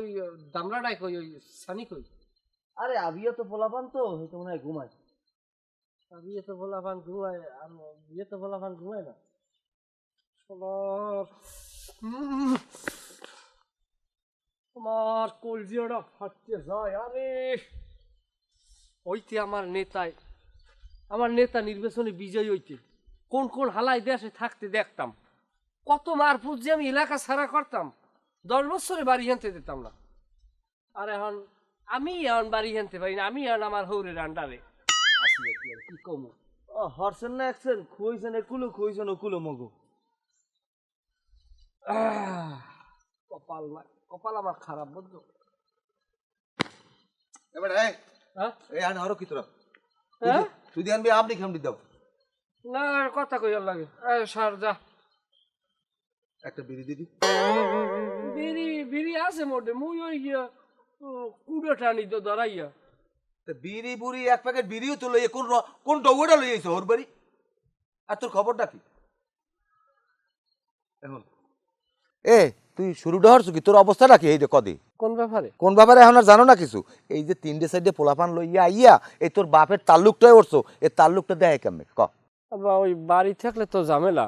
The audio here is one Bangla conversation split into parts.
ওই দামড়াটাই কই ওই সানি কই? আরে আবিও তো পোলাপান তো হয়তো মনে হয় ঘুমায়। আর বিয়ে তো বলা পান ঘুমায় আর বিয়ে তো বলা পান ঘুমায় না। আমার কলজিয়াটা ফাটতে যায় আরে। ওইতে আমার নেতায় আমার নেতা নির্বাচনে বিজয়ী হইতে কোন কোন হালাই দেশে থাকতে দেখতাম। কত মারফুট যে আমি এলাকা ছাড়া করতাম। দশ বছরে বাড়ি আনতে দিতাম না। আর এখন আমি এখন বাড়ি আনতে পারি না আমি এখন আমার হৌরের আন্ডারে। আসি আর কি আর কি কমু? ও হরছেন না একছেন খুইছেন একুলো খুইছেন ওকুলো মগো। কপাল না কপাল আমার খারাপ বুঝছ এবার এই হ্যাঁ? এই আন আরও কি তোরা হ্যাঁ? তুই দিয়ে আনবি আপনি খামড়ি দাও। না কথা কইয়ার লাগে। সার যা। একটা বিড়ি দিদি বিড়ি বিড়ি আছে মোটে। মুই ওই গিয়া কুড়ে টানি তো ধরাইয়া। তা বিড়ি বুড়ি এক প্যাকেট বিড়িও তো লইয়ে কোন কোন ডৌটা লই আইছো ওর বাড়ি? আর তোর খবরটা কি? এখন। এ তুই শুরু হরছু কি তোর অবস্থাটা কি? এই দে কদি। কোন ব্যাপারে? কোন ব্যাপারে এখন আর জানো না কিছু? এই যে তিনটে সাইডে পোলাপান লইয়া আইয়া এই তোর বাপের তাল্লুকটাই উঠছো এই তাল্লুকটা দেয় কেমনে? ক। ওই বাড়ি থাকলে তো ঝামেলা।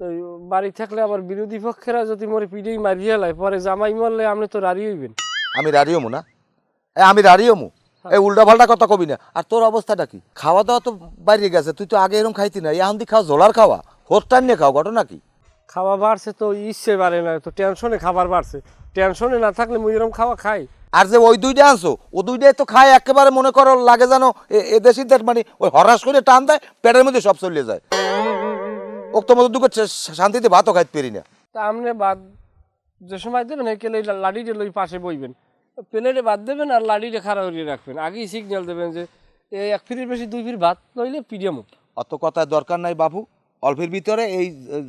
তো বাড়ি থাকলে আবার বিরোধী পক্ষেরা যদি মরে পিড়েই মারিয়ে লাই পরে জামাই মরলে আপনি তো রাড়ি হইবেন। আমি রাড়ি রাড়িও না? এ আমি রাড়িও মু এই উল্টা পাল্টা কথা কবি না। আর তোর অবস্থাটা কি? খাওয়া দাওয়া তো বাইরে গেছে তুই তো আগে এরকম খাইতি না। এখন দি খাও জোলার খাওয়া হোস্টার নিয়ে খাও ঘটনা কি? খাওয়া বাড়ছে তো ইচ্ছে বাড়ে না তো টেনশনে খাবার বাড়ছে। টেনশনে না থাকলে মুই এরকম খাওয়া খাই। আর যে ওই দুইটা আনছো ও দুইটাই তো খায় একেবারে মনে করো লাগে জানো এ- এ দেশিদের মানে ওই হরাস করে টান দেয় পেটের মধ্যে সব চলে যায়। ও তো মতো দুটো শান্তিতে ভাতও খাইতে পারি না। তা আপনি বাদ যে সময় দেবেন একেলে লাড়িটা লই পাশে বইবেন। প্লেটে বাদ দেবেন আর লাড়িটা খাড়া করিয়ে রাখবেন। আগেই সিগন্যাল দেবেন যে এই এক ফিরির বেশি দুই ফির ভাত লইলে পিডিয়াম অত কথার দরকার নাই বাবু। অল্পের ভিতরে এই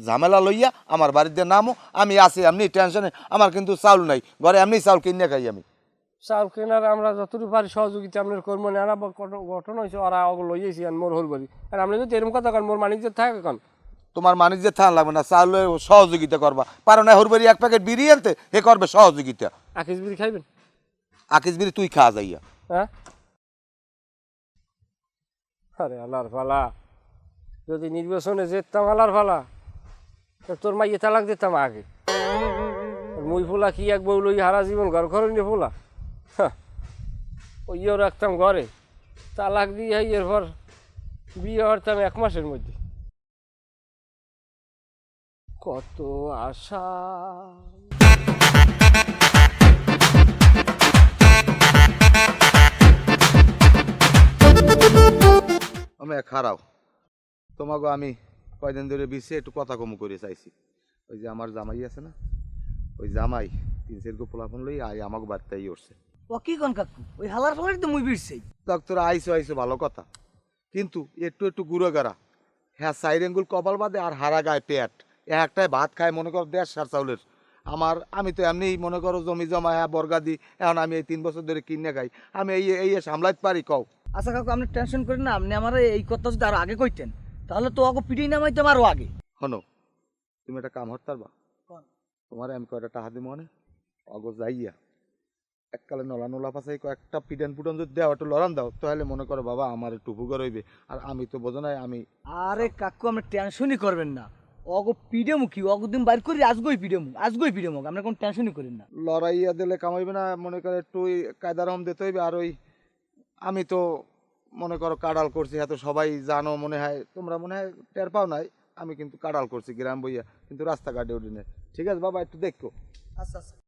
ঝামেলা লইয়া আমার বাড়িতে নামো আমি আছি এমনি টেনশনে আমার কিন্তু চাউল নাই। ঘরে এমনি চাউল কিনে খাই আমি। চাউল কেনার আমরা যতটুকু পারি সহযোগিতা আপনার কর্ম নেওয়া ঘটনা হয়েছে ওরা লইয়েছি আর মোর হল বাড়ি। আর আপনি যদি এরকম কথা কন মোর মানিজ্য থাকে কন? তোমার মানিজ্যে থান লাগবে না চাউলে সহযোগিতা করবা। পারো না হরবারি এক প্যাকেট বিড়ি আনতে হে করবে সহযোগিতা। আকিস বিড়ি খাইবেন? আকিস বিড়ি তুই খা যাইয়া। হ্যাঁ? আরে আল্লাহর ফালা যদি নির্বাচনে যেতাম আল্লাহর ফালা তোর মাইয়ে তালাক দিতাম আগে। মুই ফুলা কি এক বউ লই হারা জীবন ঘর ঘরে নিয়ে ফুলা? ওইও রাখতাম ঘরে। তালাক দিয়ে এরপর বিয়ে হরতাম এক মাসের মধ্যে। কত আশা। আমি খারাও। তোমাকে আমি কয়দিন ধরে বিশ্বে একটু কথা কমু করে চাইছি। ওই যে আমার জামাই আছে না ওই জামাই তিন চার গো পোলাপন লই আই আমাকে বার্তাই উঠছে। ও কি কন কাকু? ওই হালার ফলারই তো মুই বিরছেই ডক্টর আইসো আইসো ভালো কথা। কিন্তু একটু একটু গুঁড়ো গাড়া হ্যাঁ সাইরেঙ্গুল কপাল বাদে আর হারা গায়ে পেট। একটাই ভাত খায় মনে করো দেড় সার চাউলের। আমার আমি তো এমনি মনে করো জমি জমা হ্যাঁ বর্গা দিই এখন আমি এই তিন বছর ধরে কিনে খাই। আমি এই এই সামলাইতে পারি কও। আচ্ছা কাকু আপনি টেনশন করেন না আপনি আমার এই কথা যদি আরও আগে কইতেন তাহলে তো ওকে পিড়ি নামাইতাম আরও আগে। হনো তুমি একটা কাম হতে পারবা? তোমার আমি কয়টা টাকা দিব মনে? অগ যাইয়া এককালে নলা নলা পাশাই কয়েকটা পিডান পুটন যদি দেওয়া একটু লড়ান দাও তাহলে মনে করো বাবা আমার একটু উপকার হইবে। আর আমি তো বোঝো নাই আমি আরে কাকু আপনি টেনশনই করবেন না। অগো পিডে মুখি অগো দিন বাইর করি আজগই পিডে মুখ আজগই পিডে মুখ আপনি কোনো টেনশনই করি না। লড়াইয়া দিলে কামাইবে না মনে করে একটু ওই কায়দা রকম দিতে হইবে আর ওই আমি তো মনে করো কাডাল করছি এত সবাই জানো মনে হয় তোমরা মনে হয় টের পাও নাই আমি কিন্তু কাডাল করছি গ্রাম বইয়া কিন্তু রাস্তাঘাটে উঠি না। ঠিক আছে বাবা একটু দেখো। আচ্ছা আচ্ছা।